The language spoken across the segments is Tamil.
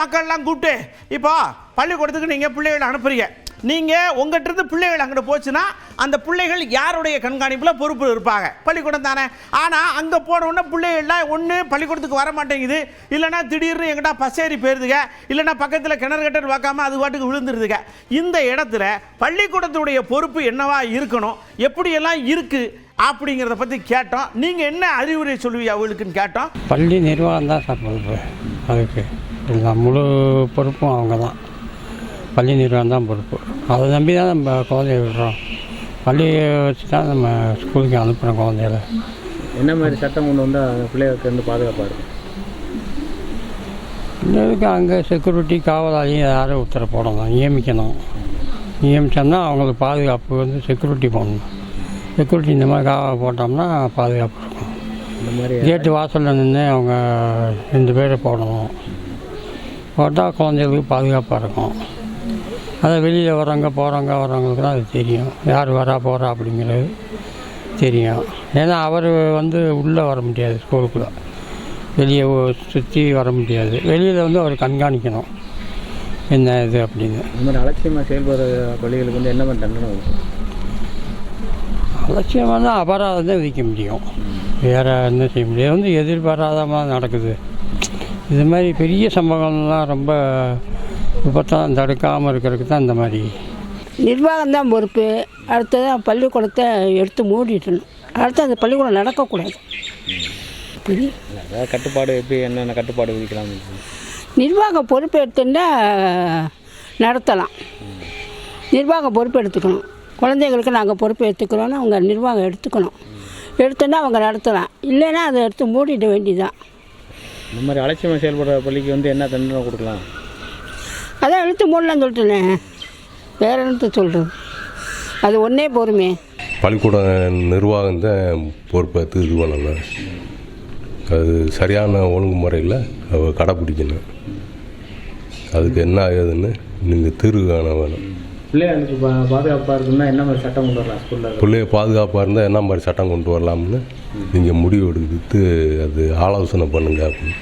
மக்கள்லாம் கூப்பிட்டு இப்போ பள்ளிக்கூடத்துக்கு நீங்கள் பிள்ளைகளை அனுப்புறீங்க. நீங்கள் உங்கள்கிட்ட பிள்ளைகள் அங்கிட்ட போச்சுன்னா அந்த பிள்ளைகள் யாருடைய கண்காணிப்பில் பொறுப்பு இருப்பாங்க? பள்ளிக்கூடம் தானே. ஆனால் அங்கே போனவுடனே பிள்ளைகள்லாம் ஒன்று பள்ளிக்கூடத்துக்கு வர மாட்டேங்குது. இல்லைன்னா திடீர்னு எங்கிட்ட பசேரி போயிருதுங்க இல்லைன்னா பக்கத்தில் கிணறு கட்டர் பார்க்காம அது பாட்டுக்கு விழுந்துருதுங்க இந்த இடத்துல பள்ளிக்கூடத்துடைய பொறுப்பு என்னவா இருக்கணும்? எப்படியெல்லாம் இருக்குது அப்படிங்கிறத பற்றி கேட்டோம். நீங்கள் என்ன அறிவுரை சொல்லுவீங்க அவங்களுக்குன்னு கேட்டோம். பள்ளி நிர்வாகம் தான் சார் பொறுப்பு. அதுக்கு எல்லா முழு பொறுப்பும் அவங்க தான். பள்ளி நிர்வாகம் தான் பொறுப்பு. அதை நம்பி தான் நம்ம குழந்தைய விடுறோம். பள்ளியை வச்சு தான் நம்ம ஸ்கூலுக்கு அனுப்புகிறோம் குழந்தைகள. என்ன மாதிரி சட்டம் கொண்டு வந்தால் அந்த பிள்ளைகளுக்கு வந்து பாதுகாப்பாக இருக்கும்? அங்கே செக்யூரிட்டி காவலாளி யாரும் உத்தரவு போடணும் நியமிக்கணும். நியமித்தோம்னா அவங்களுக்கு பாதுகாப்பு வந்து செக்யூரிட்டி போடணும். செக்யூரிட்டி இந்த மாதிரி காவல் போட்டோம்னா பாதுகாப்பு இருக்கும். இந்த மாதிரி கேட்டு வாசலில் நின்று அவங்க ரெண்டு பேரை போடணும். போட்டால் குழந்தைகளுக்கு பாதுகாப்பாக இருக்கும். அதை வெளியில் வரவங்க போகிறவங்க வரவங்களுக்கு தான் அது தெரியும். யார் வரா போகிறா அப்படிங்கிறது தெரியும். ஏன்னா அவர் வந்து உள்ளே வர முடியாது ஸ்கூலுக்குள்ளே. வெளியே சுற்றி வர முடியாது. வெளியில் வந்து அவர் கண்காணிக்கணும். என்ன இது அப்படின்னு. இந்த மாதிரி அலட்சியமாக செயல்படுற பள்ளிகளுக்கு வந்து என்ன மாதிரி தண்டனை அலட்சியமாக தான் அபராதம் தான் விதிக்க முடியும். வேறு என்ன செய்ய முடியாது வந்து எதிர்பாராதமாக நடக்குது. இது மாதிரி பெரிய சம்பவங்கள்லாம் ரொம்ப விபத்தெல்லாம் தடுக்காமல் இருக்கிறதுக்கு தான் இந்த மாதிரி. நிர்வாகம் தான் பொறுப்பு. அடுத்தது பள்ளிக்கூடத்தை எடுத்து மூடிட்டணும் அடுத்து அந்த பள்ளிக்கூடம் நடக்கக்கூடாது. கட்டுப்பாடு எப்படி என்னென்ன கட்டுப்பாடு விதிக்கலாம்? நிர்வாக பொறுப்பு எடுத்துட்டா நடத்தலாம். நிர்வாக பொறுப்பு எடுத்துக்கணும். குழந்தைங்களுக்கு நாங்கள் பொறுப்பு எடுத்துக்கிறோன்னு அவங்க நிர்வாகம் எடுத்துக்கணும். எடுத்தோன்னா அவங்க நடத்தலாம். இல்லைன்னா அதை எடுத்து மூடிட வேண்டியதுதான். இந்த மாதிரி அலட்சியமாக செயல்படுற பள்ளிக்கு வந்து என்ன தண்டனை கொடுக்கலாம்? அதான் இழுத்து மூடலான்னு சொல்லிட்டேனே வேற என்னத்த சொல்கிறது அது ஒன்றே போருமே பள்ளிக்கூட நிர்வாகம் தான் பொறுப்பேற்று இது பண்ணணும் அது சரியான ஒழுங்குமுறையில் அவ கடைப்பிடிக்கணும் அதுக்கு என்ன ஆகுதுன்னு நீங்கள் தீர்வு காண வேணும். பிள்ளைகளுக்கு பா பாதுகாப்பாக இருக்குன்னா என்ன மாதிரி சட்டம் கொண்டு வரலாம் ஸ்கூலில்? பிள்ளைய பாதுகாப்பாக இருந்தால் என்ன மாதிரி சட்டம் கொண்டு வரலாம்னு நீங்கள் முடிவு எடுத்து அது ஆலோசனை பண்ணுங்க அப்படின்னு.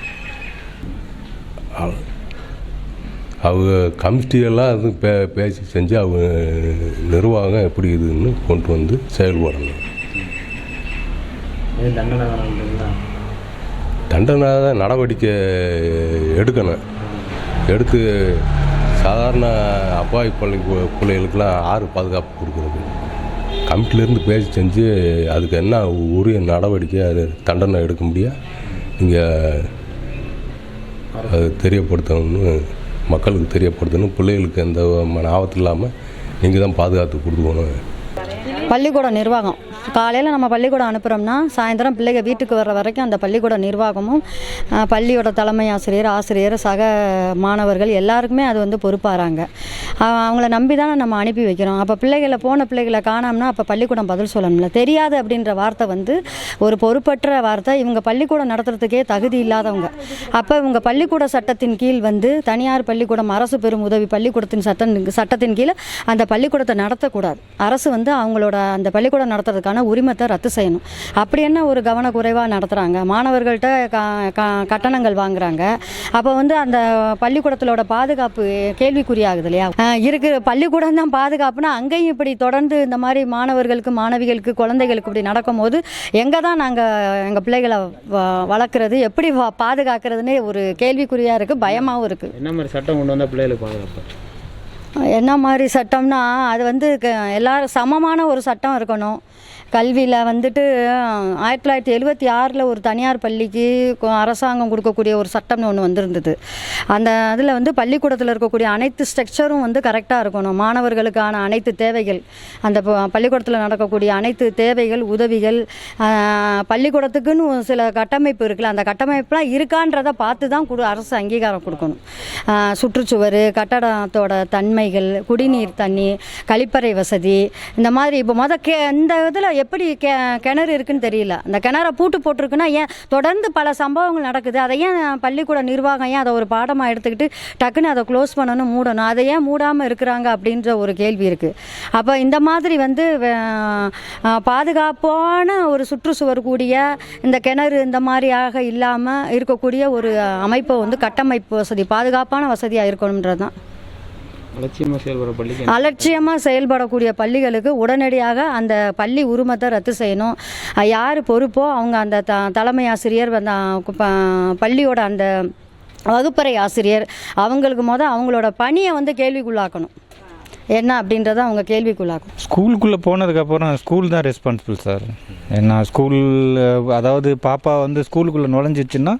அவங்க கமிட்டியெல்லாம் அது பே பேசி செஞ்சு அவங்க நிர்வாகம் எப்படி இதுன்னு கொண்டு வந்து செயல்படணும். தண்டனை தான் நடவடிக்கை எடுக்கணும். எடுத்து சாதாரண அப்பாவி பள்ளி பிள்ளைகளுக்கெல்லாம் ஆறு பாதுகாப்பு கொடுக்குறது கமிட்டிலேருந்து பேசி செஞ்சு அதுக்கு என்ன உரிய நடவடிக்கை அது தண்டனை எடுக்க முடியா? நீங்கள் அது தெரியப்படுத்தணும்னு மக்களுக்கு தெரியப்படுத்தணும். பிள்ளைகளுக்கு எந்த விதமான ஆபத்து இல்லாமல் நீங்கள் தான் பாதுகாத்து கொடுக்கணும். பள்ளிக்கூட நிர்வாகம். காலையில் நம்ம பள்ளிக்கூடம் அனுப்புகிறோம்னா சாயந்தரம் பிள்ளைங்க வீட்டுக்கு வர்ற வரைக்கும் அந்த பள்ளிக்கூட நிர்வாகமும் பள்ளியோட தலைமை ஆசிரியர் ஆசிரியர் சக மாணவர்கள் எல்லாருக்குமே அது வந்து பொறுப்பாகிறாங்க அவங்கள நம்பி தானே நம்ம அனுப்பி வைக்கிறோம். அப்போ பிள்ளைகளை போன பிள்ளைகளை காணோம்னா அப்போ பள்ளிக்கூடம் பதில் சொல்லணும்ல. தெரியாது அப்படின்ற வார்த்தை வந்து ஒரு பொறுப்பற்ற வார்த்தை. இவங்க பள்ளிக்கூடம் நடத்துறதுக்கே தகுதி இல்லாதவங்க. அப்போ இவங்க பள்ளிக்கூட சட்டத்தின் கீழ் வந்து தனியார் பள்ளிக்கூடம் அரசு பெரும் உதவி பள்ளிக்கூடத்தின் சட்டம் சட்டத்தின் கீழ் அந்த பள்ளிக்கூடத்தை நடத்தக்கூடாது. அரசு வந்து அவங்களோட அந்த பள்ளிக்கூடம் நடத்துறதுக்கான உரிமத்தை ரத்து செய்யணும். அப்படி என்ன ஒரு கவனக்குறைவாக நடத்துகிறாங்க மாணவர்கள்ட்ட கட்டணங்கள் வாங்குறாங்க. அப்போ வந்து அந்த பள்ளிக்கூடத்திலோட பாதுகாப்பு கேள்விக்குறியாகுது இல்லையா? அஹ் இருக்கு. பள்ளிக்கூடம் தான் பாதுகாப்புனா அங்கேயும் இப்படி தொடர்ந்து இந்த மாதிரி மாணவர்களுக்கு மாணவிகளுக்கு குழந்தைகளுக்கு இப்படி நடக்கும்போது எங்கே தான் நாங்கள் எங்கள் பிள்ளைகளை வளர்க்குறது எப்படி பாதுகாக்கிறதுனே ஒரு கேள்விக்குறியாக இருக்குது பயமாகவும் இருக்குது என்ன மாதிரி சட்டம் கொண்டு வந்தால் பிள்ளைகளுக்கு பாதுகாப்பு? என்ன மாதிரி சட்டம்னா அது வந்து எல்லாரும் சமமான ஒரு சட்டம் இருக்கணும். கல்வியில் வந்துட்டு ஆயிரத்தி தொள்ளாயிரத்தி எழுபத்தி ஆறில் ஒரு தனியார் பள்ளிக்கு அரசாங்கம் கொடுக்கக்கூடிய ஒரு சட்டம்னு ஒன்று வந்திருந்தது. அந்த அதில் வந்து பள்ளிக்கூடத்தில் இருக்கக்கூடிய அனைத்து ஸ்ட்ரக்சரும் வந்து கரெக்டாக இருக்கணும். மாணவர்களுக்கான அனைத்து தேவைகள் அந்த ப- பள்ளிக்கூடத்தில் நடக்கக்கூடிய அனைத்து தேவைகள் உதவிகள் பள்ளிக்கூடத்துக்குன்னு ஒரு சில கட்டமைப்பு இருக்குல்ல அந்த கட்டமைப்புலாம் இருக்கான்றதை பார்த்து தான் கொடு அரசு அங்கீகாரம் கொடுக்கணும். சுற்றுச்சுவர் கட்டடத்தோட தன்மைகள் குடிநீர் தண்ணி கழிப்பறை வசதி இந்த மாதிரி இப்போ மொதல் கே இந்த இதில் எப்படி கெ கிணறு இருக்குன்னு தெரியல. அந்த கிணற பூட்டு போட்டிருக்குன்னா ஏன் தொடர்ந்து பல சம்பவங்கள் நடக்குது. அதை ஏன் பள்ளிக்கூட நிர்வாகம் ஏன் அதை ஒரு பாடமாக எடுத்துக்கிட்டு டக்குன்னு அதை க்ளோஸ் பண்ணணும் மூடணும்? அதை ஏன் மூடாமல் இருக்கிறாங்க அப்படின்ற ஒரு கேள்வி இருக்குது அப்போ இந்த மாதிரி வந்து பாதுகாப்பான ஒரு சுற்றுச்சுவர் கூடிய இந்த கிணறு இந்த மாதிரியாக இல்லாமல் இருக்கக்கூடிய ஒரு அமைப்பை வந்து கட்டமைப்பு வசதி பாதுகாப்பான வசதியாக இருக்கணுன்றது தான் அலட்சியமாக செயல்படக்கூடிய பள்ளிகளுக்கு உடனடியாக அந்த பள்ளி உரிமத்தை ரத்து செய்யணும். யார் பொறுப்போ அவங்க அந்த த தலைமை ஆசிரியர் அந்த பள்ளியோட அந்த வகுப்பறை ஆசிரியர் அவங்களுக்கு முத அவங்களோட பணியை வந்து கேள்விக்குள்ளாக்கணும். என்ன அப்படின்றத அவங்க கேள்விக்குள்ளாக்கணும் ஸ்கூலுக்குள்ளே போனதுக்கப்புறம் ஸ்கூல் தான் ரெஸ்பான்சிபிள் சார். ஏன்னா ஸ்கூல் அதாவது பாப்பா வந்து ஸ்கூலுக்குள்ளே நுழைஞ்சிச்சுன்னா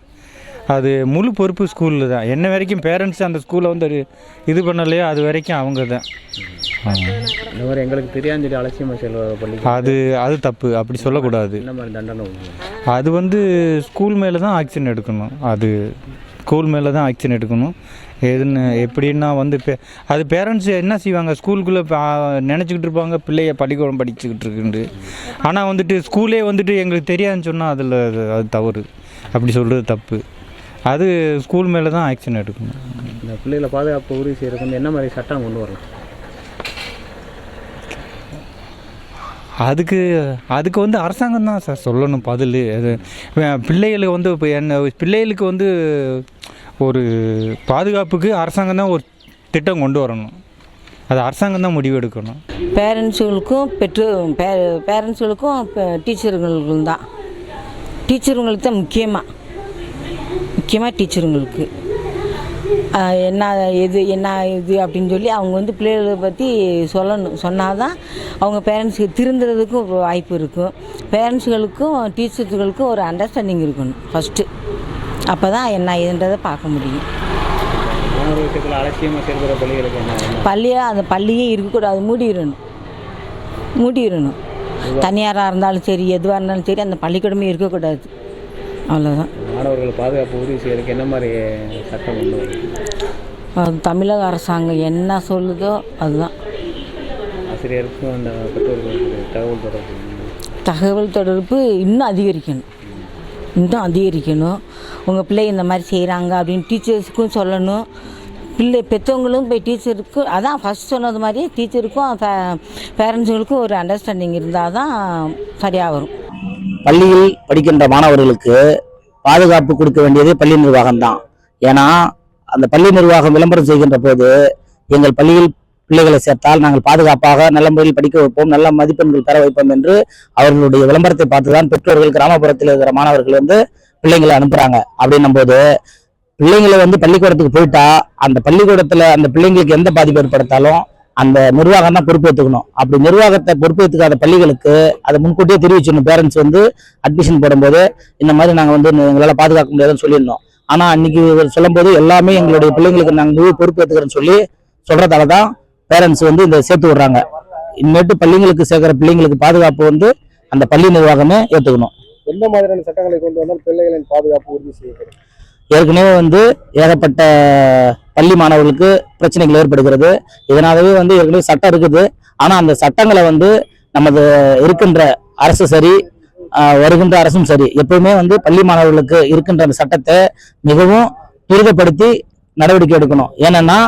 அது முழு பொறுப்பு ஸ்கூலில் தான். என்ன வரைக்கும் பேரண்ட்ஸ் அந்த ஸ்கூலை வந்து இது பண்ணலையோ அது வரைக்கும் அவங்க தான். எங்களுக்கு தெரியாதுன்னு சொல்லி அலட்சியமாக பள்ளிக்கு. அது அது தப்பு. அப்படி சொல்லக்கூடாது? அது வந்து ஸ்கூல் மேலே தான் ஆக்ஷன் எடுக்கணும். அது ஸ்கூல் மேலே தான் ஆக்ஷன் எடுக்கணும். எதுன்னு எப்படின்னா வந்து பே அது பேரண்ட்ஸ் என்ன செய்வாங்க? ஸ்கூலுக்குள்ளே நினச்சிக்கிட்டு இருப்பாங்க பிள்ளைய பள்ளிக்கூடம் படிச்சுக்கிட்டு இருக்குன்ட்டு. ஆனால் வந்துட்டு ஸ்கூலே வந்துட்டு எங்களுக்கு தெரியாதுன்னு சொன்னால் அதில் அது தவறு. அப்படி சொல்கிறது தப்பு. அது ஸ்கூல் மேலே தான் ஆக்ஷன் எடுக்கணும். இந்த பிள்ளைகளை பாதுகாப்பு உறுதி செய்யறதுக்கு வந்து என்ன மாதிரி சட்டம் கொண்டு வரலாம்? அதுக்கு அதுக்கு வந்து அரசாங்கம் தான் சார் சொல்லணும் பதில். அது பிள்ளைகளுக்கு வந்து இப்போ என்ன பிள்ளைகளுக்கு வந்து ஒரு பாதுகாப்புக்கு அரசாங்கம் தான் ஒரு திட்டம் கொண்டு வரணும். அது அரசாங்கம் தான் முடிவு எடுக்கணும். பேரண்ட்ஸுகளுக்கும் பெற்றோர் பே பேரண்ட்ஸுகளுக்கும் டீச்சருங்களுக்கும் தான். டீச்சருங்களுக்கு தான் முக்கியமாக முக்கியமாக டீச்சருங்களுக்கு. என்ன எது என்ன இது அப்படின்னு சொல்லி அவங்க வந்து பிள்ளைகளை பற்றி சொல்லணும். சொன்னால் தான் அவங்க பேரண்ட்ஸுக்கு திருந்துறதுக்கும் வாய்ப்பு இருக்கும். பேரண்ட்ஸுகளுக்கும் டீச்சர்ஸுகளுக்கும் ஒரு அண்டர்ஸ்டாண்டிங் இருக்கணும் ஃபஸ்ட்டு அப்போ தான் என்ன ஏதுன்றதை பார்க்க முடியும்? பள்ளியாக அந்த பள்ளியே இருக்கக்கூடாது மூடிடணும். மூடிடணும். தனியாராக இருந்தாலும் சரி எதுவாக இருந்தாலும் சரி அந்த பள்ளிக்கூடமே இருக்கக்கூடாது. அவ்வளோதான் மாணவர்கள் பாதுகாப்பு உறுதி செய்யறதுக்கு என்ன மாதிரி சட்டம் கொண்டு தமிழக அரசாங்கம் என்ன சொல்லுதோ அதுதான். ஆசிரியருக்கும் அந்த பெற்றோர்களுக்கு தகவல் தொடர்பு தகவல் தொடர்பு இன்னும் அதிகரிக்கணும். இன்னும் அதிகரிக்கணும். உங்கள் பிள்ளை இந்த மாதிரி செய்கிறாங்க அப்படின்னு டீச்சர்ஸுக்கும் சொல்லணும். பிள்ளை பெற்றவங்களும் போய் டீச்சருக்கு அதான் ஃபஸ்ட் சொன்னது மாதிரி டீச்சருக்கும் பேரண்ட்ஸுங்களுக்கும் ஒரு அண்டர்ஸ்டாண்டிங் இருந்தால் தான் சரியாக வரும். பள்ளியில் படிக்கின்ற மாணவர்களுக்கு பாதுகாப்பு கொடுக்க வேண்டியது பள்ளி நிர்வாகம் தான் ஏன்னா அந்த பள்ளி நிர்வாகம் விளம்பரம் செய்கின்ற போது எங்கள் பள்ளியில் பிள்ளைகளை சேர்த்தால் நாங்கள் பாதுகாப்பாக நல்ல முறையில் படிக்க வைப்போம் நல்ல மதிப்பெண்கள் பெற வைப்போம் என்று அவர்களுடைய விளம்பரத்தை பார்த்துதான் பெற்றோர்கள் கிராமப்புறத்தில் இருக்கிற மாணவர்கள் வந்து பிள்ளைங்களை அனுப்புறாங்க. அப்படின்னும் போது பிள்ளைங்களை வந்து பள்ளிக்கூடத்துக்கு போயிட்டா அந்த பள்ளிக்கூடத்துல அந்த பிள்ளைங்களுக்கு எந்த பாதிப்பு ஏற்படுத்தாலும் அந்த நிர்வாகம் தான் பொறுப்பேற்றுக்கணும் அப்படி நிர்வாகத்தை பொறுப்பேற்றுக்காத பள்ளிகளுக்கு அதை முன்கூட்டியே தெரிவிச்சிடணும். பேரண்ட்ஸ் வந்து அட்மிஷன் போடும்போது இந்த மாதிரி நாங்கள் வந்து எங்களால் பாதுகாக்க முடியாதுன்னு சொல்லியிருந்தோம். ஆனால் அன்னைக்கு சொல்லும்போது எல்லாமே எங்களுடைய பிள்ளைங்களுக்கு நாங்கள் முழு பொறுப்பேற்றுக்கிறோன்னு சொல்லி சொல்கிறதால தான் பேரண்ட்ஸ் வந்து இதை சேர்த்து விடுறாங்க. இனிமேட்டு பள்ளிங்களுக்கு சேர்க்குற பிள்ளைங்களுக்கு பாதுகாப்பு வந்து அந்த பள்ளி நிர்வாகமே ஏற்றுக்கணும் எந்த மாதிரியான சட்டங்களை கொண்டு வந்தால் பிள்ளைகளின் பாதுகாப்பு உறுதி செய்யப்படும்? ஏற்கனவே வந்து ஏகப்பட்ட பள்ளி மாணவர்களுக்கு பிரச்சனைகள் ஏற்படுகிறது. இதனாலவே வந்து ஏற்கனவே சட்டம் இருக்குது. ஆனா அந்த சட்டங்களை வந்து நமது இருக்கின்ற அரசு சரி வருகின்ற அரசும் சரி எப்பவுமே வந்து பள்ளி மாணவர்களுக்கு இருக்கின்ற அந்த சட்டத்தை மிகவும் துரிதப்படுத்தி நடவடிக்கை எடுக்கணும். ஏன்னா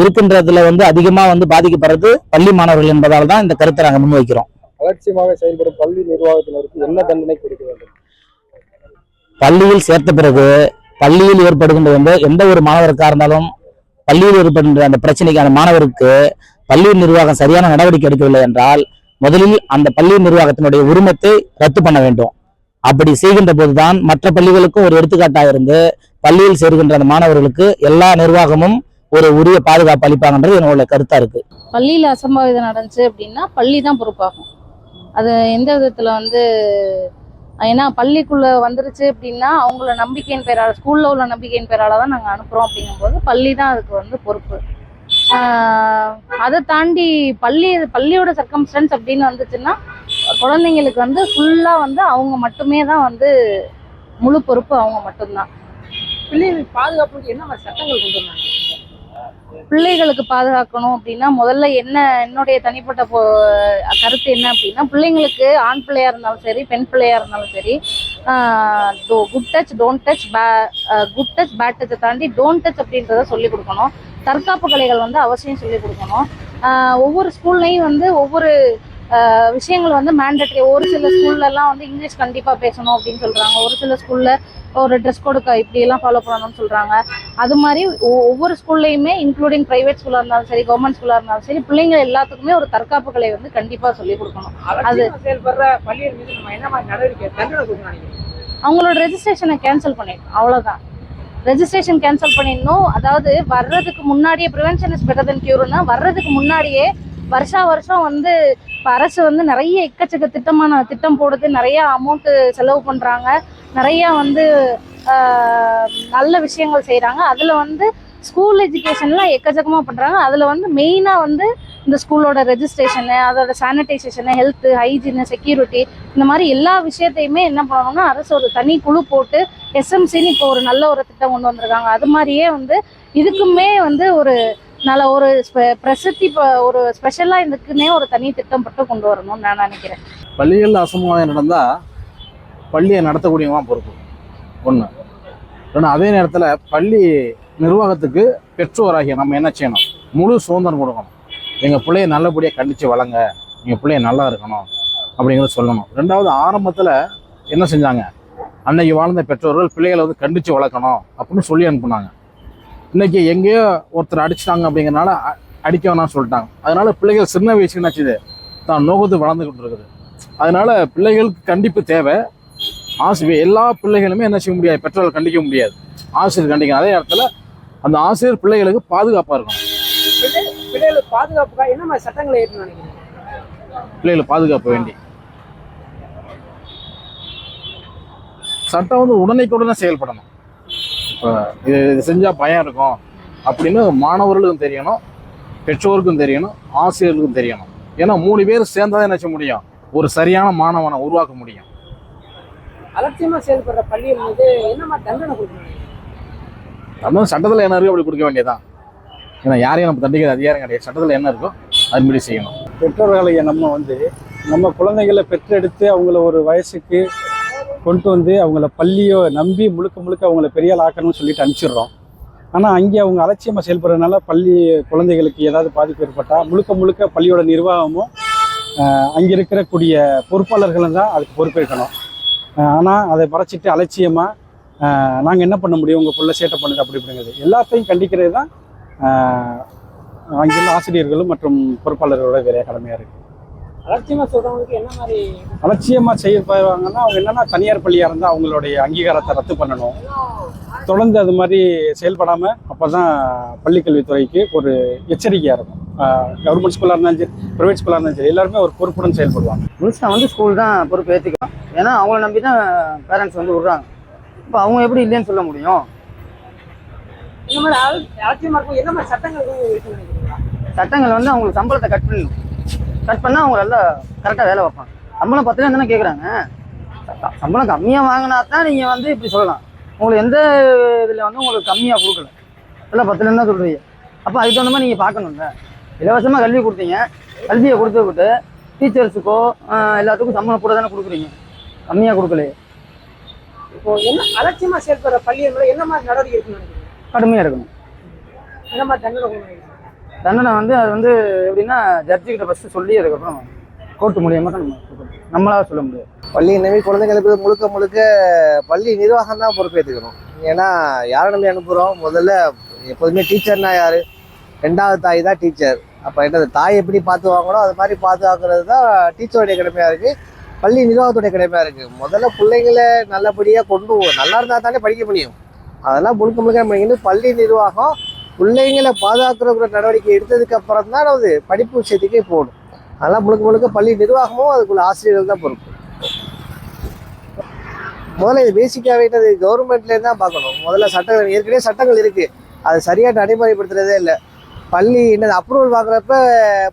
இருக்கின்றதுல வந்து அதிகமா வந்து பாதிக்கப்படுறது பள்ளி மாணவர்கள் என்பதால் தான் இந்த கருத்தை நாங்கள் முன்வைக்கிறோம். அலட்சியமாக செயல்படும் பள்ளி நிர்வாகத்தினருக்கு என்ன தண்டனை கொடுக்க வேண்டும்? பள்ளியில் சேர்த்த பிறகு பள்ளியில் ஏற்படுகின்ற எந்த எந்த ஒரு மாணவருக்காக இருந்தாலும் பள்ளியில் ஏற்படுகின்ற அந்த பிரச்சனைக்கு அந்த மாணவருக்கு பள்ளி நிர்வாகம் சரியான நடவடிக்கை எடுக்கவில்லை என்றால் முதலில் அந்த பள்ளி நிர்வாகத்தினுடைய உரிமத்தை ரத்து பண்ண வேண்டும். அப்படி செய்கின்ற போதுதான் மற்ற பள்ளிகளுக்கும் ஒரு எடுத்துக்காட்டாக இருந்து பள்ளியில் சேர்கின்ற அந்த மாணவர்களுக்கு எல்லா நிர்வாகமும் ஒரு உரிய பாதுகாப்பு அளிப்பாங்கன்றது என்னோட கருத்தா இருக்கு. பள்ளியில் அசம்பாவிதம் நடந்துச்சு அப்படின்னா பள்ளி தான் பொறுப்பாகும். அது எந்த விதத்தில் வந்து ஏன்னா பள்ளிக்குள்ளே வந்துருச்சு அப்படின்னா அவங்கள நம்பிக்கையின் பெயரால் ஸ்கூலில் உள்ள நம்பிக்கையின் பெயரால் தான் நாங்கள் அனுப்புகிறோம் அப்படிங்கும்போது பள்ளி தான் அதுக்கு வந்து பொறுப்பு. அதை தாண்டி பள்ளி பள்ளியோட சர்க்கம்ஸ்டன்ஸ் அப்படின்னு வந்துச்சுன்னா குழந்தைங்களுக்கு வந்து ஃபுல்லாக வந்து அவங்க மட்டுமே தான் வந்து முழு பொறுப்பு அவங்க மட்டும்தான். பிள்ளைகளுக்கு பாதுகாப்புக்கு என்ன மாதிரி சட்டங்கள் கொண்டு வந்தாங்க? பிள்ளைகளுக்கு பாதுகாக்கணும் அப்படின்னா முதல்ல என்ன என்னுடைய தனிப்பட்ட கருத்து என்ன அப்படின்னா பிள்ளைங்களுக்கு ஆண் பிள்ளையா இருந்தாலும் சரி பெண் பிள்ளையா இருந்தாலும் சரி good touch don't touch bad good touch bad டச்சை தாண்டி டோன்ட் டச் அப்படின்றத சொல்லிக் கொடுக்கணும். தற்காப்பு கலைகள் வந்து அவசியம் சொல்லிக் கொடுக்கணும். ஒவ்வொரு ஸ்கூல்லையும் வந்து ஒவ்வொரு விஷயங்கள் வந்து மேண்டட்ரி ஒரு சில ஸ்கூல்ல எல்லாம் வந்து இங்கிலீஷ் கண்டிப்பா பேசணும் அப்படின்னு சொல்றாங்க. ஒரு சில ஸ்கூல்ல ஒரு ட்ரெஸ் கோடுக்க இப்படி எல்லாம் ஃபாலோ பண்ணணும்னு சொல்றாங்க. அது மாதிரி ஒவ்வொரு ஸ்கூல்லையுமே இன்க்ளூடிங் பிரைவேட் ஸ்கூலா இருந்தாலும் சரி கவர்மெண்ட் ஸ்கூலா இருந்தாலும் சரி பிள்ளைங்க எல்லாத்துக்குமே ஒரு தற்காப்பு கலை வந்து கண்டிப்பா சொல்லிக் கொடுக்கணும். அது அவங்களோட ரெஜிஸ்ட்ரேஷனை கேன்சல் பண்ணிடணும். அவ்வளவுதான். ரெஜிஸ்ட்ரேஷன் கேன்சல் பண்ணிடணும். அதாவது வர்றதுக்கு முன்னாடியே ப்ரிவென்ஷன் இஸ் பெட்டர் தென் கியூர்னா வர்றதுக்கு முன்னாடியே வருஷா வருஷம் வந்து இப்போ அரசு வந்து நிறைய எக்கச்சக்க திட்டமான திட்டம் போடுது நிறைய அமௌண்ட்டு செலவு பண்ணுறாங்க நிறையா வந்து நல்ல விஷயங்கள் செய்கிறாங்க அதில் வந்து ஸ்கூல் எஜுகேஷன்லாம் எக்கச்சக்கமாக பண்ணுறாங்க அதில் வந்து மெயினாக வந்து இந்த ஸ்கூலோட ரெஜிஸ்ட்ரேஷனு அதோட சானிடைசேஷனு ஹெல்த்து ஹைஜீனு செக்யூரிட்டி இந்த மாதிரி எல்லா விஷயத்தையுமே என்ன பண்ணணும்னா அரசு ஒரு தனி குழு போட்டு எஸ்எம்சின்னு இப்போ ஒரு நல்ல ஒரு திட்டம் கொண்டு வந்திருக்காங்க. அது மாதிரியே வந்து இதுக்குமே வந்து ஒரு நல்ல ஒரு பிரசித்தி ஒரு ஸ்பெஷலாக இதுக்குன்னே ஒரு தனி திட்டம் பட்டு கொண்டு வரணும்னு நான் நினைக்கிறேன். பள்ளிகளில் அசம்பாவிதம் நடந்தால் பள்ளியை நடத்தக்கூடியவங்க பொறுப்பு. ஒன்று ரெண்டு அதே நேரத்தில் பள்ளி நிர்வாகத்துக்கு பெற்றோராகிய நம்ம என்ன செய்யணும்? முழு சுதந்திரம் கொடுக்கணும். எங்கள் பிள்ளைய நல்லபடியாக கண்டித்து வளங்க. எங்கள் பிள்ளைய நல்லா இருக்கணும் அப்படிங்கிறத சொல்லணும். ரெண்டாவது ஆரம்பத்தில் என்ன செஞ்சாங்க? அன்னைக்கு வாழ்ந்த பெற்றோர்கள் பிள்ளைகளை வந்து கண்டித்து வளர்க்கணும் அப்படின்னு சொல்லி அனுப்புனாங்க. இன்னைக்கு எங்கேயோ ஒருத்தர் அடிச்சிட்டாங்க அப்படிங்கிறனால அடிக்க வேணாம்னு சொல்லிட்டாங்க. அதனால பிள்ளைகள் சின்ன வயசுக்கு என்னாச்சுது தான் நோகத்து வளர்ந்துக்கிட்டு இருக்குது. அதனால பிள்ளைகளுக்கு கண்டிப்பு தேவை. ஆசிரியர் எல்லா பிள்ளைகளுமே என்ன செய்ய முடியாது? பெற்றோர்கள் கண்டிக்க முடியாது. ஆசிரியர் கண்டிக்கணும். அதே நேரத்தில் அந்த ஆசிரியர் பிள்ளைகளுக்கு பாதுகாப்பாக இருக்கணும். பிள்ளைகளுக்கு பாதுகாப்புக்காக என்ன மாதிரி சட்டங்களை ஏற்றணும் நினைக்கிறீங்க? பிள்ளைகளை பாதுகாப்பு வேண்டி. சட்டம் வந்து உடனேக்குடனே செயல்படணும். இது இது செஞ்சால் பயம் இருக்கும். அப்படின்னு மாணவர்களுக்கும் தெரியணும் பெற்றோருக்கும் தெரியணும் ஆசிரியர்களுக்கும் தெரியணும். ஏன்னா மூணு பேர் சேர்ந்தாதான் என்ன செய்ய முடியும்? ஒரு சரியான மாணவனை உருவாக்க முடியும். அலட்சியமா செயல்படுற பள்ளிகள் மீது என்ன தண்டனை கொடுக்கணும் சட்டத்தில் என்ன இருக்கோ அப்படி கொடுக்க வேண்டியதுதான். ஏன்னா யாரையும் நம்ம தண்டிக்கிற அதிகாரம் கிடையாது. சட்டத்தில் என்ன இருக்கோ அதுபடி செய்யணும். பெற்றோர்களை நம்ம வந்து நம்ம குழந்தைகளை பெற்றெடுத்து அவங்கள ஒரு வயசுக்கு கொண்டு வந்து அவங்கள பள்ளியோ நம்பி முழுக்க முழுக்க அவங்கள பெரிய ஆள் ஆக்கணும்னு சொல்லிட்டு அனுப்பிச்சிடுறோம். ஆனால் அங்கே அவங்க அலட்சியமாக செயல்படுறதுனால பள்ளி குழந்தைகளுக்கு ஏதாவது பாதிப்பு ஏற்பட்டால் முழுக்க முழுக்க பள்ளியோட நிர்வாகமும் அங்கே இருக்கக்கூடிய பொறுப்பாளர்களும் தான் அதுக்கு பொறுப்பேற்கணும். ஆனால் அதை மறைச்சிட்டு அலட்சியமாக நாங்கள் என்ன பண்ண முடியும்? உங்கள் பிள்ளை சேட்டை பண்ணுது அப்படி இப்படிங்கிறது. எல்லாத்தையும் கண்டிக்கிறது தான் அங்கே அங்குள்ள ஆசிரியர்களும் மற்றும் பொறுப்பாளர்களோட வேலையாக கடமையாக இருக்குது அலட்சியமா சொல்றவங்களுக்கு என்ன மாதிரி அலட்சியமாக செய்யப்படுவாங்கன்னா அவங்க என்னன்னா தனியார் பள்ளியாக இருந்தால் அவங்களுடைய அங்கீகாரத்தை ரத்து பண்ணணும். தொடர்ந்து அது மாதிரி செயல்படாமல் அப்போ தான் பள்ளிக்கல்வித்துறைக்கு ஒரு எச்சரிக்கையாக இருக்கும். கவர்மெண்ட் ஸ்கூலாக இருந்தாலும் சரி ப்ரைவேட் ஸ்கூலாக இருந்தாலும் சரி எல்லாருமே ஒரு பொறுப்புடன் செயல்படுவாங்க. முழுசாக வந்து ஸ்கூல் தான் பொறுப்பு ஏற்றுக்கலாம் ஏன்னா அவங்கள நம்பி தான் பேரண்ட்ஸ் வந்து விடுறாங்க. இப்போ அவங்க எப்படி இல்லைன்னு சொல்ல முடியும்? சட்டங்கள் வந்து அவங்களுக்கு சம்பளத்தை கட் பண்ணணும். கட் பண்ணால் அவங்க நல்லா கரெக்டாக வேலை வைப்பாங்க சம்பளம் பத்து தானே கேட்குறாங்க சம்பளம் கம்மியாக வாங்கினா தான் நீங்கள் வந்து இப்படி சொல்லலாம். உங்களுக்கு எந்த இதில் வந்து உங்களுக்கு கம்மியாக கொடுக்கல. எல்லாம் பத்துலேருந்து தான் சொல்கிறீங்க அப்போ அதுக்கு தகுந்த மாதிரி நீங்கள் பார்க்கணும்ல. இலவசமாக கல்வி கொடுத்தீங்க. கல்வியை கொடுத்து விட்டு டீச்சர்ஸுக்கோ எல்லாத்துக்கும் சம்பளம் கூட தானே கொடுக்குறீங்க. கம்மியாக கொடுக்கலையே. இப்போ என்ன அலட்சியமா செயல்படுற பள்ளிகள் மேல என்ன மாதிரி நடவடிக்கை இருக்குன்னு கடுமையாக இருக்கணும். என்ன மாதிரி தண்டனை? தண்டனை வந்து அது வந்து எப்படின்னா ஜட்ஜி கிட்ட ஃபஸ்ட்டு சொல்லி அதுக்கப்புறம் கோர்ட்டு மூலியமாக தான் நம்ம நம்மளாக சொல்ல முடியாது. பள்ளி நம்பி குழந்தைங்களுக்கு முழுக்க முழுக்க பள்ளி நிர்வாகம் தான் பொறுப்பேற்றுக்கணும் ஏன்னா யாரை நம்பி அனுப்புகிறோம் முதல்ல எப்போதுமே டீச்சர்னா யார்? ரெண்டாவது தாய் தான் டீச்சர் அப்போ என்னது தாய் எப்படி பார்த்துவாங்களோ அது மாதிரி பாதுகாக்கிறது தான் டீச்சருடைய கடமையாக இருக்குது பள்ளி நிர்வாகத்துடைய கடமையாக இருக்குது முதல்ல பிள்ளைங்களை நல்லபடியாக கொண்டு நல்லா இருந்தால் தானே படிக்க முடியும். அதெல்லாம் முழுக்க முழுக்க நம்ம பள்ளி நிர்வாகம் பிள்ளைங்களை பாதுகாக்கிற நடவடிக்கை எடுத்ததுக்கு அப்புறம் தான் அது படிப்பு விஷயத்துக்கே போகணும். அதெல்லாம் முழுக்க முழுக்க பள்ளி நிர்வாகமும் அதுக்குள்ள ஆசிரியர்கள் தான் பொறுப்பு. முதல்ல இது பேசிக்காகவே அது கவர்மெண்ட்லேருந்து தான் பார்க்கணும். முதல்ல சட்டங்கள் ஏற்கனவே சட்டங்கள் இருக்குது அது சரியாக நடைமுறைப்படுத்துறதே இல்லை. பள்ளி என்னது அப்ரூவல் வாங்குறப்ப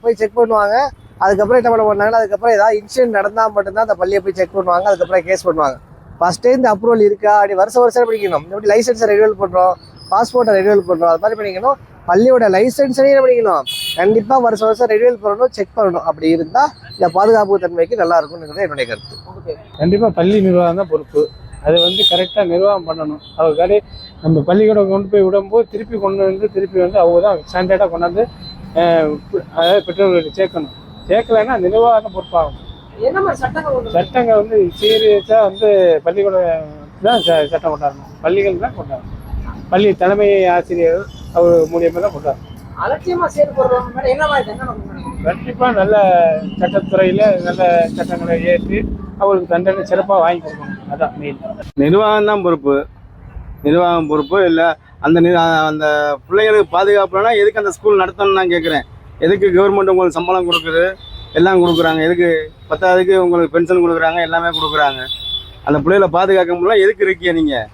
போய் செக் பண்ணுவாங்க. அதுக்கப்புறம் என்ன பண்ண பண்ணாங்கன்னா அதுக்கப்புறம் ஏதாவது இன்சிடென்ட் நடந்தால் மட்டும்தான் அந்த பள்ளியை போய் செக் பண்ணுவாங்க. அதுக்கப்புறம் கேஸ் பண்ணுவாங்க. ஃபஸ்ட்டே இந்த அப்ரூவல் இருக்கா? அப்படி வருஷம் வருஷம் படிக்கணும். எப்படி லைசன்ஸை ரெனியூவல் பண்ணுறோம் பாஸ்போர்ட்டை ரெனியூவல் பண்ணுறோம் அது மாதிரி பண்ணிக்கணும். பள்ளியோட லைசன்ஸையும் என்ன பண்ணிக்கணும். கண்டிப்பாக வருஷம் வருஷம் ரெனியூவல் பண்ணணும் செக் பண்ணணும். அப்படி இருந்தால் இந்த பாதுகாப்பு தன்மைக்கு நல்லா இருக்கும்ங்கிறது என்னுடைய கருத்து. கண்டிப்பாக பள்ளி நிர்வாகம் தான் பொறுப்பு. அதை வந்து கரெக்டாக நிர்வாகம் பண்ணணும். அவங்க கடை நம்ம பள்ளிக்கூடம் கொண்டு போய் விடும்போது திருப்பி கொண்டு வந்து திருப்பி வந்து அவங்க தான் ஸ்டாண்டர்டாக கொண்டாந்து அதாவது பெற்றோர்களுக்கு சேர்க்கணும். சேர்க்கலைன்னா அந்த நிர்வாகம் பொறுப்பாகும். சட்டங்கள் வந்து சீரியஸாக வந்து பள்ளிக்கூடம் தான் ச- சட்டம் கொண்டாடணும். பள்ளிகள் தான் கொண்டாடணும். பள்ளி தலைமை ஆசிரியர் அவர் மூலியமாக தான் கொடுக்கணும்? கண்டிப்பாக நல்ல சட்டத்துறையில் நல்ல சட்டங்களை ஏற்றி அவருக்கு தண்டனை சிறப்பாக வாங்கி கொடுக்கணும். அதான் மெயின் நிர்வாகம் தான் பொறுப்பு. நிர்வாகம் பொறுப்பு இல்லை அந்த நிர் அந்த பிள்ளைங்களுக்கு பாதுகாப்புனா எதுக்கு அந்த ஸ்கூல் நடத்தணும்னு நான் கேட்குறேன் எதுக்கு கவர்மெண்ட் உங்களுக்கு சம்பளம் கொடுக்குது? எல்லாம் கொடுக்குறாங்க. எதுக்கு பத்தாவதுக்கு உங்களுக்கு பென்ஷன் கொடுக்குறாங்க? எல்லாமே கொடுக்குறாங்க. அந்த பிள்ளைகளை பாதுகாக்க முடியல எதுக்கு இருக்கீங்க நீங்கள்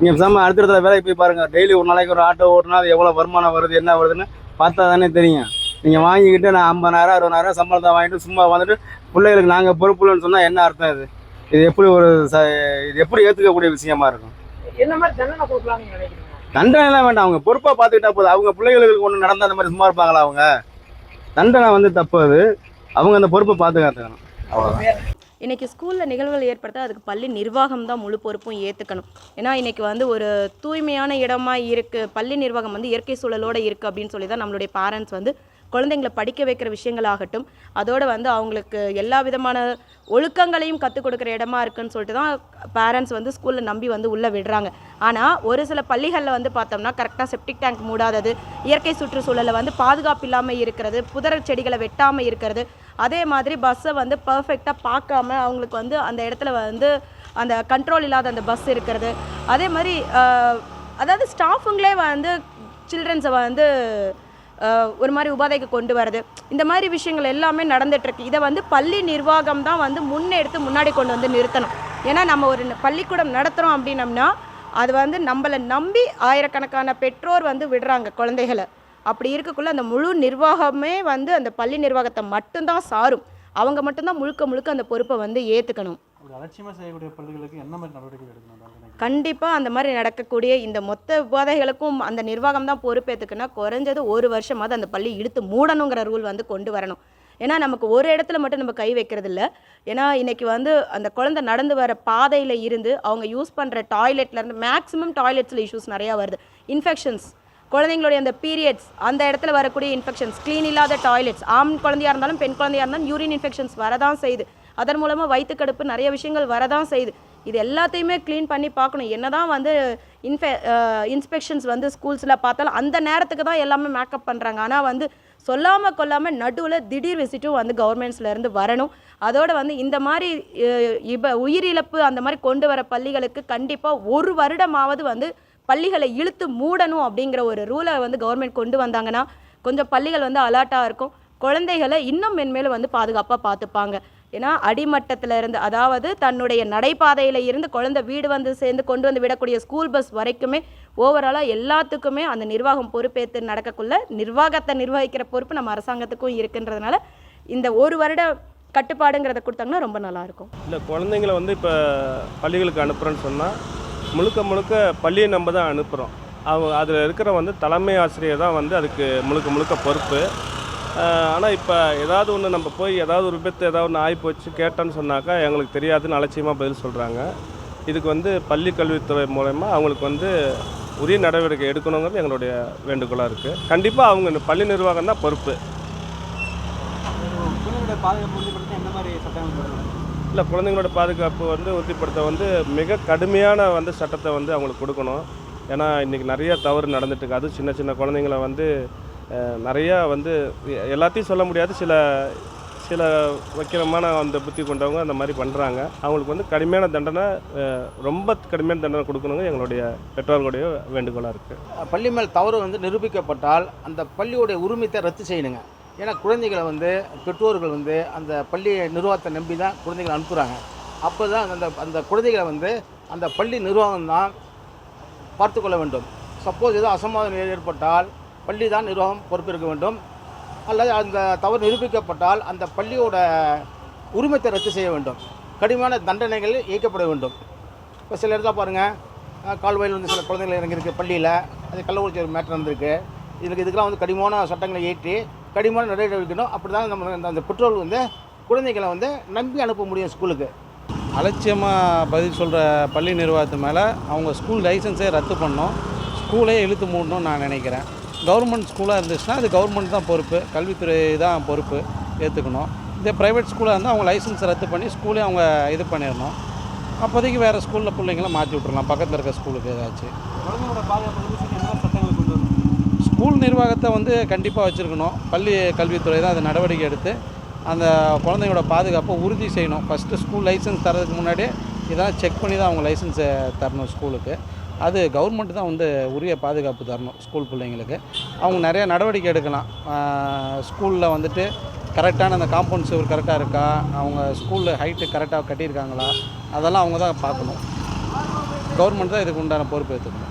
நீங்கள் பேசாமல் அடுத்தடுத்த வேலைக்கு போய் பாருங்கள் டெய்லி ஒரு நாளைக்கு ஒரு ஆட்டோ ஓட்டினா அது எவ்வளோ வருமானம் வருது என்ன வருதுன்னு பார்த்தா தானே தெரியும். நீங்கள் வாங்கிக்கிட்டு நான் ஐம்பதாயிரம் அறுபதாயிரம் சம்பளத்தை வாங்கிட்டு சும்மா வந்துட்டு பிள்ளைகளுக்கு நாங்கள் பொறுப்புலன்னு சொன்னால் என்ன அர்த்தம் இது? இது எப்படி ஒரு ச இது எப்படி ஏற்றுக்கக்கூடிய விஷயமா இருக்கும்? என்ன மாதிரி தண்டனை கொடுக்கலாம்னு நீங்க நினைக்கிறீங்க? தண்டனைலாம் வேண்டாம். அவங்க பொறுப்பாக பார்த்துக்கிட்டா போதும். அவங்க பிள்ளைகளுக்கு ஒன்று நடந்த அந்த மாதிரி சும்மா இருப்பாங்களா அவங்க? தண்டனை வந்து தப்பு அது. அவங்க அந்த பொறுப்பை பார்த்துக்காத்துக்கணும் அவ்வளோதான் இன்றைக்கி ஸ்கூலில் நிகழ்வுகள் ஏற்படுத்த அதுக்கு பள்ளி நிர்வாகம் தான் முழு பொறுப்பும் ஏற்றுக்கணும் ஏன்னா இன்றைக்கி வந்து ஒரு தூய்மையான இடமா இருக்குது பள்ளி நிர்வாகம் வந்து இயற்கை சூழலோடு இருக்குது அப்படின்னு சொல்லி தான் நம்மளுடைய பேரண்ட்ஸ் வந்து குழந்தைங்களை படிக்க வைக்கிற விஷயங்களாகட்டும் அதோடு வந்து அவங்களுக்கு எல்லா விதமான ஒழுக்கங்களையும் கற்றுக் கொடுக்குற இடமா இருக்குன்னு சொல்லிட்டு தான் பேரண்ட்ஸ் வந்து ஸ்கூலில் நம்பி வந்து உள்ளே விடுறாங்க. ஆனால் ஒரு சில பள்ளிகளில் வந்து பார்த்தோம்னா கரெக்டாக செப்டிக் டேங்க் மூடாதது இயற்கை சுற்றுச்சூழலில் வந்து பாதுகாப்பு இல்லாமல் இருக்கிறது புதர் செடிகளை வெட்டாமல் இருக்கிறது அதே மாதிரி பஸ்ஸை வந்து பர்ஃபெக்டாக பார்க்காம அவங்களுக்கு வந்து அந்த இடத்துல வந்து அந்த கண்ட்ரோல் இல்லாத அந்த பஸ் இருக்கிறது. அதே மாதிரி அதாவது ஸ்டாஃபுங்களே வந்து சில்ட்ரன்ஸை வந்து ஒரு மாதிரி உபாதைக்கு கொண்டு வரது இந்த மாதிரி விஷயங்கள் எல்லாமே நடந்துகிட்ருக்கு இதை வந்து பள்ளி நிர்வாகம் தான் வந்து முன்னெடுத்து முன்னாடி கொண்டு வந்து நிறுத்தணும். ஏன்னா நம்ம ஒரு பள்ளிக்கூடம் நடத்துகிறோம் அப்படின்னம்னா அது வந்து நம்மளை நம்பி ஆயிரக்கணக்கான பெற்றோர் வந்து விடுறாங்க குழந்தைகளை. அப்படி இருக்கக்குள்ள அந்த முழு நிர்வாகமே வந்து அந்த பள்ளி நிர்வாகத்தை மட்டும்தான் சாரும். அவங்க மட்டும்தான் முழுக்க முழுக்க அந்த பொறுப்பை வந்து ஏற்றுக்கணும் கண்டிப்பாக அந்த மாதிரி நடக்கக்கூடிய இந்த மொத்த உபாதைகளுக்கும் அந்த நிர்வாகம் தான் பொறுப்பேற்றுக்குன்னா குறைஞ்சது ஒரு வருஷமாவது அந்த பள்ளி இழுத்து மூடணுங்கிற ரூல் வந்து கொண்டு வரணும். ஏன்னா நமக்கு ஒரு இடத்துல மட்டும் நம்ம கை வைக்கிறது இல்ல ஏன்னா இன்னைக்கு வந்து அந்த குழந்தை நடந்து வர பாதையில் இருந்து அவங்க யூஸ் பண்ணுற டாய்லெட்லேருந்து மேக்ஸிமம் டாய்லெட்ஸில் இஷ்யூஸ் நிறையா வருது. இன்ஃபெக்ஷன்ஸ் குழந்தைங்களுடைய அந்த பீரியட்ஸ் அந்த இடத்துல வரக்கூடிய இன்ஃபெக்ஷன்ஸ் க்ளீன் இல்லாத டாய்லெட்ஸ் ஆண் குழந்தையாக இருந்தாலும் பெண் குழந்தையா இருந்தாலும் யூரின் இன்ஃபெக்ஷன்ஸ் வரதான் செய்யுது. அதன் மூலமாக வயிற்றுக்கடுப்பு நிறைய விஷயங்கள் வரதான் செய்யுது. இது எல்லாத்தையுமே க்ளீன் பண்ணி பார்க்கணும். என்ன தான் வந்து இன்ஃபெ இன்ஸ்பெக்ஷன்ஸ் வந்து ஸ்கூல்ஸில் பார்த்தாலும் அந்த நேரத்துக்கு தான் எல்லாமே மேக்கப் பண்ணுறாங்க ஆனால் வந்து சொல்லாமல் கொல்லாமல் நடுவில் திடீர் விசிட்டும் வந்து கவர்மெண்ட்ஸ்லேருந்து வரணும். அதோட வந்து இந்த மாதிரி இப்போ இப உயிரிழப்பு அந்த மாதிரி கொண்டு வர பள்ளிகளுக்கு கண்டிப்பாக ஒரு வருடமாவது வந்து பள்ளிகளை இழுத்து மூடணும் அப்படிங்கிற ஒரு ரூலை வந்து கவர்மெண்ட் கொண்டு வந்தாங்கன்னா கொஞ்சம் பள்ளிகள் வந்து அலர்ட்டாக இருக்கும். குழந்தைகளை இன்னும் மென்மேலும் வந்து பாதுகாப்பாக பார்த்துப்பாங்க. ஏன்னா அடிமட்டத்தில் இருந்து அதாவது தன்னுடைய நடைபாதையில் இருந்து குழந்தை வீடு வந்து சேர்ந்து கொண்டு வந்து விடக்கூடிய ஸ்கூல் பஸ் வரைக்குமே ஓவராலாக எல்லாத்துக்குமே அந்த நிர்வாகம் பொறுப்பேற்று நடக்கக்குள்ள நிர்வாகத்தை நிர்வகிக்கிற பொறுப்பு நம்ம அரசாங்கத்துக்கும் இருக்குன்றதுனால இந்த ஒரு வருட கட்டுப்பாடுங்கிறத கொடுத்தாங்கன்னா ரொம்ப நல்லாயிருக்கும் இல்லை குழந்தைங்கள வந்து இப்போ பள்ளிகளுக்கு அனுப்புகிறேன்னு சொன்னால் முழுக்க முழுக்க பள்ளியை நம்ம தான் அனுப்புகிறோம் அவங்க அதில் இருக்கிற வந்து தலைமை ஆசிரியர் தான் வந்து அதுக்கு முழுக்க முழுக்க பொறுப்பு. ஆனால் இப்போ ஏதாவது ஒன்று நம்ம போய் ஏதாவது ஒரு விபத்து ஏதாவது ஒன்று ஆகி போச்சு கேட்டோன்னு சொன்னாக்கா எங்களுக்கு தெரியாதுன்னு அலட்சியமாக பதில் சொல்கிறாங்க இதுக்கு வந்து பள்ளி கல்வித்துறை மூலயமா அவங்களுக்கு வந்து உரிய நடவடிக்கை எடுக்கணுங்கிறது எங்களுடைய வேண்டுகோளாக இருக்குது கண்டிப்பாக அவங்க இந்த பள்ளி நிர்வாகம் தான் பொறுப்பு. பாதுகாப்பு இல்லை குழந்தைங்களோட பாதுகாப்பு வந்து உறுதிப்படுத்த வந்து மிக கடுமையான வந்து சட்டத்தை வந்து அவங்களுக்கு கொடுக்கணும். ஏன்னா இன்றைக்கி நிறைய தவறு நடந்துட்டுருக்கு. அதுவும் சின்ன சின்ன குழந்தைங்கள வந்து நிறையா வந்து எல்லாத்தையும் சொல்ல முடியாது. சில சில வைக்கிறமான அந்த புத்தி கொண்டவங்க அந்த மாதிரி பண்ணுறாங்க அவங்களுக்கு வந்து கடுமையான தண்டனை ரொம்ப கடுமையான தண்டனை கொடுக்கணுங்க. எங்களுடைய பெற்றோர்களுடைய வேண்டுகோளாக இருக்குது பள்ளி மேல் தவறு வந்து நிரூபிக்கப்பட்டால் அந்த பள்ளியுடைய உரிமைத்தை ரத்து செய்யணுங்க. ஏன்னா குழந்தைகளை வந்து பெற்றோர்கள் வந்து அந்த பள்ளி நிர்வாகத்தை நம்பி தான் குழந்தைகளை அனுப்புகிறாங்க அப்போ தான் அந்த அந்த குழந்தைகளை வந்து அந்த பள்ளி நிர்வாகம் தான் பார்த்துக்கொள்ள வேண்டும். சப்போஸ் ஏதோ அசம்பாவிதம் ஏற்பட்டால் பள்ளி தான் நிர்வாகம் பொறுப்பேற்க வேண்டும். அல்லது அந்த தவறு நிரூபிக்கப்பட்டால் அந்த பள்ளியோட உரிமத்தை ரத்து செய்ய வேண்டும். கடுமையான தண்டனைகள் இயக்கப்பட வேண்டும். இப்போ சில இடத்துல பாருங்கள் கால்வாயில் வந்து சில குழந்தைகள் இறங்கியிருக்கு பள்ளியில். அது கள்ளக்குறிச்சி ஒரு மேட்டர் நடந்திருக்கு. இதுக்கு இதுக்கெல்லாம் வந்து கடுமையான சட்டங்களை ஏற்றி கடினமான நடவடிக்கை எடுக்கணும் அப்படி தான் நம்ம அந்த- அந்த பெற்றோர்கள் வந்து குழந்தைகளை வந்து நம்பி அனுப்ப முடியும் ஸ்கூலுக்கு. அலட்சியமாக பதில் சொல்கிற பள்ளி நிர்வாகத்து மேலே அவங்க ஸ்கூல் லைசன்ஸே ரத்து பண்ணோம் ஸ்கூலே இழுத்து மூடணும்னு நான் நினைக்கிறேன். கவர்மெண்ட் ஸ்கூலாக இருந்துச்சுன்னா அது கவர்மெண்ட் தான் பொறுப்பு. கல்வித்துறை தான் பொறுப்பு ஏற்றுக்கணும் இதே ப்ரைவேட் ஸ்கூலாக இருந்தால் அவங்க லைசன்ஸ் ரத்து பண்ணி ஸ்கூலே அவங்க இது பண்ணிடணும். அப்போதைக்கு வேறு ஸ்கூலில் பிள்ளைங்கள மாற்றி விட்றலாம் பக்கத்தில் இருக்க ஸ்கூலுக்கு ஏதாச்சும் குழந்தைங்களோட பாதுகாப்பு வந்து சரி என்ன சட்டங்களை கொண்டு வரணும் ஸ்கூல் நிர்வாகத்தை வந்து கண்டிப்பாக வச்சுருக்கணும். பள்ளி கல்வித்துறை தான் அது நடவடிக்கை எடுத்து அந்த குழந்தைங்களோட பாதுகாப்பை உறுதி செய்யணும். ஃபஸ்ட்டு ஸ்கூல் லைசன்ஸ் தரதுக்கு முன்னாடி இதெல்லாம் செக் பண்ணி தான் அவங்க லைசன்ஸை தரணும் ஸ்கூலுக்கு அது கவர்மெண்ட் தான் வந்து உரிய பாதுகாப்பு தரணும் ஸ்கூல் பிள்ளைங்களுக்கு. அவங்க நிறைய நடவடிக்கை எடுக்கலாம். ஸ்கூலில் வந்துட்டு கரெக்டான அந்த காம்பவுண்ட் சுவர் கரெக்டாக இருக்கா? அவங்க ஸ்கூலில் ஹைட்டு கரெக்டாக கட்டியிருக்காங்களா? அதெல்லாம் அவங்க தான் பார்க்கணும். கவர்மெண்ட் தான் இதுக்கு உண்டான பொறுப்பு எடுத்துக்கணும்.